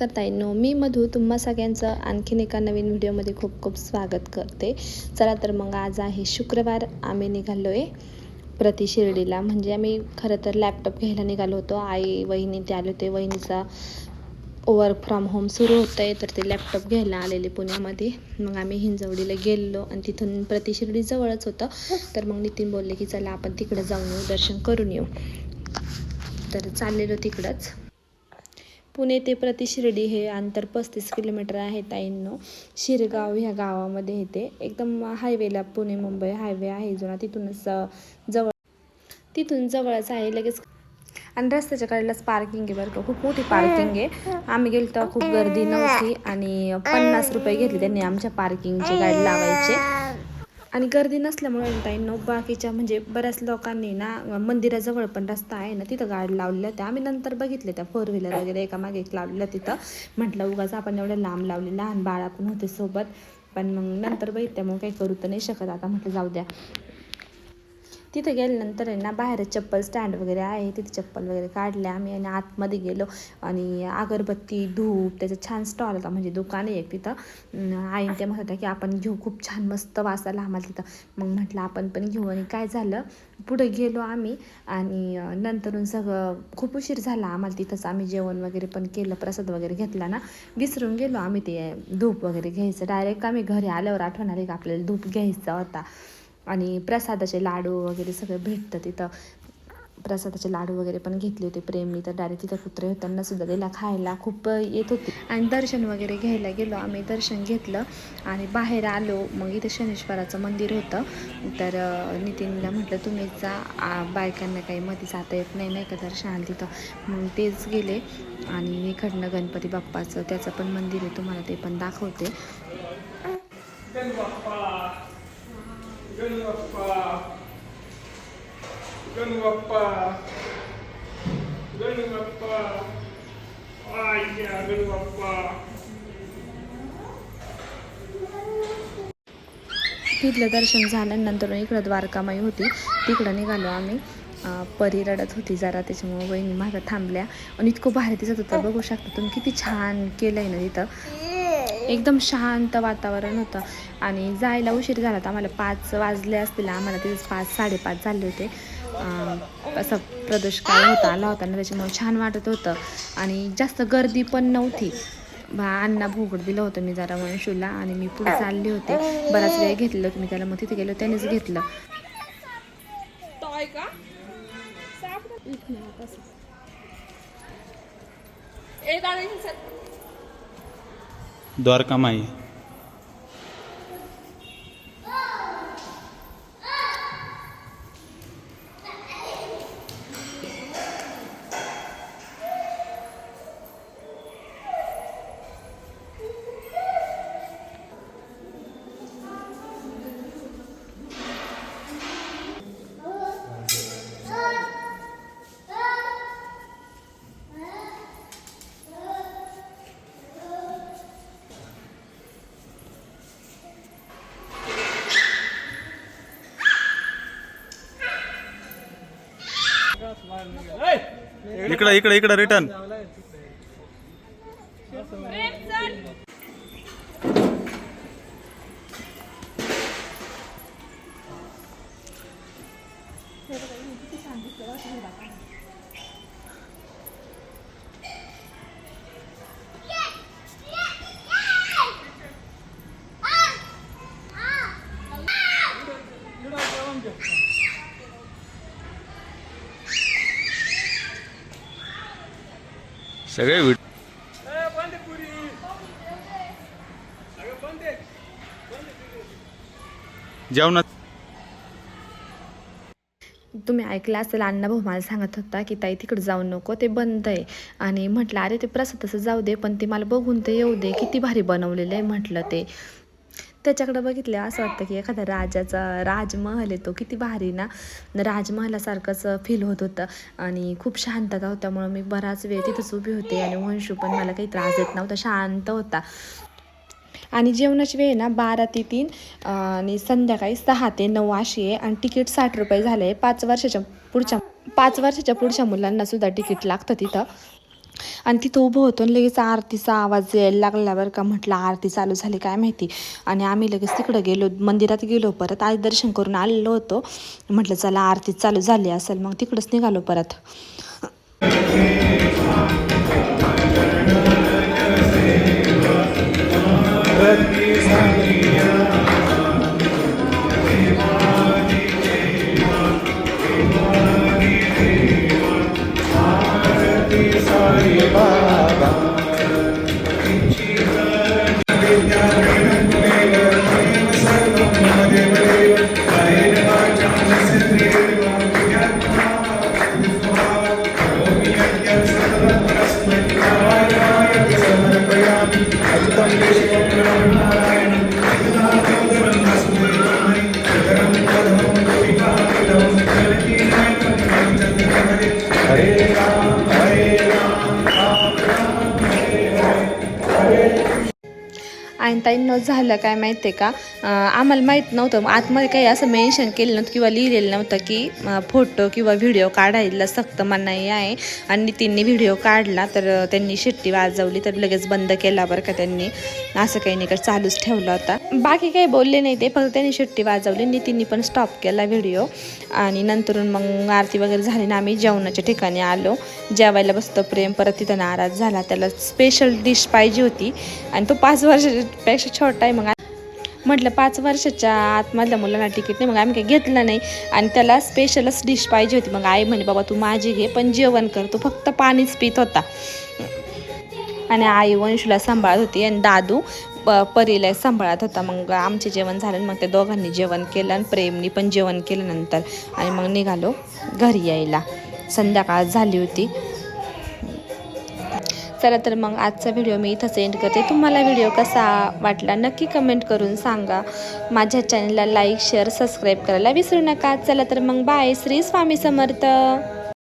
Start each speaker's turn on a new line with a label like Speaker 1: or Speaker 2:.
Speaker 1: नमस्कार नो मी मधू तुम्हा सगळ्यांचं आणखीन एका नवीन व्हिडिओमध्ये खूप खूप स्वागत करते. चला तर मग आज आहे शुक्रवार. आम्ही निघालो आहे प्रति शिर्डीला. म्हणजे आम्ही खरं तर लॅपटॉप घ्यायला निघालो होतो. आई वहिनी ते आले होते. वहिनीचा वर्क फ्रॉम होम सुरू होतं आहे तर ते लॅपटॉप घ्यायला आलेले पुण्यामध्ये. मग आम्ही हिंजवडीला गेलो आणि तिथून प्रतिशिर्डी जवळच होतं. तर मग नितीन बोलले की चला आपण तिकडं जाऊन येऊ. दर्शन करून येऊ. तर चाललेलो तिकडंच. पुणे ते प्रति शिर्डी हे अंतर पस्तीस किलोमीटर आहे ताईंनो. शिरगाव ह्या गावामध्ये येते एकदम हायवेला पुणे मुंबई हायवे आहे जुना. तिथूनच जवळ तिथून जवळच आहे लगेच. आणि रस्त्याच्या कडेलाच पार्किंग आहे बरं का. खूप मोठी पार्किंग आहे. आम्ही गेलो तेव्हा खूप गर्दी नव्हती आणि पन्नास रुपये घेतले त्यांनी आमच्या पार्किंगची गाडी लावायचे. आणि गर्दी नसल्यामुळे ताईंनो बाकीच्या म्हणजे बऱ्याच लोकांनी ना मंदिराजवळ पण रस्ता आहे ना तिथं गाडी लावलेल्या त्या आम्ही नंतर बघितले त्या फोर व्हीलर वगैरे एका मागे एक लावलेल्या तिथं. म्हटलं उगाच आपण एवढं लांब लावले लहान बाळा पण होते सोबत. पण मग नंतर बघितल्या मग काही करू तर नाही शकत. आता म्हटलं जाऊ द्या. तिथे गेल्यानंतर आहे ना बाहेर चप्पल स्टँड वगैरे आहे तिथे चप्पल वगैरे काढले आम्ही आणि आतमध्ये गेलो. आणि अगरबत्ती धूप त्याचं छान स्टॉल होता. म्हणजे दुकान आहे एक तिथं. आईन त्या म्हणत होत्या की आपण घेऊ खूप छान मस्त वास आला आम्हाला तिथं. मग म्हटलं आपण पण घेऊ. आणि काय झालं पुढे गेलो आम्ही. आणि नंतरून सगळं खूप उशीर झाला आम्हाला तिथंच. आम्ही जेवण वगैरे पण केलं प्रसाद वगैरे घेतला ना. विसरून गेलो आम्ही ते धूप वगैरे घ्यायचं. डायरेक्ट आम्ही घरी आल्यावर आठवणार आहे का आपल्याला धूप घ्यायचा होता. आणि प्रसादाचे लाडू वगैरे सगळं भेटतं तिथं. प्रसादाचे लाडू वगैरे पण घेतले होते प्रेमनी तर डायरेक्ट तिथं कुत्रे होते सुद्धा दिला खायला. खूप येत होते. आणि दर्शन वगैरे घ्यायला गेलो. आम्ही दर्शन घेतलं आणि बाहेर आलो. मग इथं शनेश्वराचं मंदिर होतं. तर नितीनला म्हटलं तुम्ही जा. बायकांना काही मध्ये जाता येत नाही नाही का दर्शनाला तिथं? मग तेच गेले. आणि इकडनं गणपती बाप्पाचं त्याचं पण मंदिर आहे. तुम्हाला ते पण दाखवते.
Speaker 2: गणबाप्पा गणबाप्पा गणबाप्पा आय्या गणबाप्पा
Speaker 1: तिथलं दर्शन झाल्यानंतर इकडं द्वारकामाई होती. तिकडं निघालो आम्ही. परी रडत होती जरा त्याच्यामुळे वहिनी मागं थांबल्या. आणि इतकं भारी दिसत होतं. बघू शकता तुम्ही किती छान केलं आहे ना तिथं. एकदम शांत वातावरण होतं. आणि जायला उशीर झाला तर आम्हाला पाच वाजले असतील. आम्हाला तिथेच पाच साडेपाच झाले होते. असं प्रदोष होता आला होता. ना त्याच्यामुळे छान वाटत होतं. आणि जास्त गर्दी पण नव्हती. बा अण्णा भोगड दिलं होतं मी जरा वंशूला. आणि मी पुढे चालले होते. बराच वेळ घेतलं होतं मी त्याला. मग तिथे गेलो त्यानेच घेतलं.
Speaker 3: द्वारकामाई. इकडं इकडं इकडं रिटर्न सगळे विट जेवणात
Speaker 1: तुम्ही ऐकलं असेल अण्णा भाऊ मला सांगत होता की ताई तिकडे जाऊ नको ते बंद आहे. आणि म्हटलं अरे ते प्रसाद जाऊ दे पण ते मला बघून ते येऊ दे किती भारी बनवलेलं आहे म्हटलं ते. त्याच्याकडे बघितलं असं वाटतं की एखादा राजाचा राजमहल आहे तो किती भारी ना. राजमहालासारखंच फील होत होतं. आणि खूप शांतता होत्यामुळं मी बराच वेळ तिथंच उभी होते आणि वंशू पण मला काही त्रास देत नव्हता शांत होता. आणि जेवणाची वेळ ना बारा ते तीन आणि संध्याकाळी सहा ते नऊ अशी आहे. आणि तिकीट साठ रुपये झालं. आहे पाच वर्षाच्या पुढच्या पाच वर्षाच्या पुढच्या मुलांना सुद्धा तिकीट लागतं तिथं. आणि तिथं उभं होतो आणि लगेच आरतीचा आवाज यायला लागला बरं का. म्हटलं आरती चालू झाली काय माहिती? आणि आम्ही लगेच तिकडं गेलो मंदिरात गेलो परत. आज दर्शन करून आलेलो होतो. म्हटलं चला आरती चालू झाली असेल मग तिकडंच निघालो परत. आणि ताईंनो झालं काय माहिती आहे का आम्हाला माहीत नव्हतं. आतमध्ये काही असं मेन्शन केलं नव्हतं किंवा लिहिलेलं नव्हतं की फोटो किंवा व्हिडिओ काढायला सक्त मनाई आहे. आणि नितीनने व्हिडिओ काढला तर त्यांनी शिट्टी वाजवली तर लगेच बंद केला बरं का त्यांनी. असं काही नाही का चालूच ठेवला होता. बाकी काही बोलले नाही ते फक्त त्यांनी शिट्टी वाजवली नितीनने पण स्टॉप केला व्हिडिओ आणि नंतरून मग आरती वगैरे झाली ना आम्ही जेवणाच्या ठिकाणी आलो. जेवायला बसतो प्रेम परत तिथं नाराज झाला. त्याला स्पेशल डिश पाहिजे होती. आणि तो पाच वर्षापेक्षा छोटा आहे मग म्हटलं पाच वर्षाच्या आतमधल्या मुलांना तिकीट नाही मग आम्ही काही घेतलं नाही. आणि त्याला स्पेशलच डिश पाहिजे होती. मग आई म्हणे बाबा तू माझी घे पण जेवण कर. तू फक्त पाणीच पित होता. आणि आई वंशूला सांभाळत होती आणि दादू प परीला सांभाळत होता. मग आमचे जेवण झालं आणि मग त्या दोघांनी जेवण केलं आणि प्रेमनी पण जेवण केलं नंतर. आणि मग निघालो घरी यायला. संध्याकाळ झाली होती. चला तर मग आजचा व्हिडिओ मी इथंच एंड करते. तुम्हाला व्हिडिओ कसा वाटला नक्की कमेंट करून सांगा. माझ्या चॅनलला लाईक शेअर सबस्क्राईब करायला विसरू नका. चला तर मग बाय श्री स्वामी समर्थ.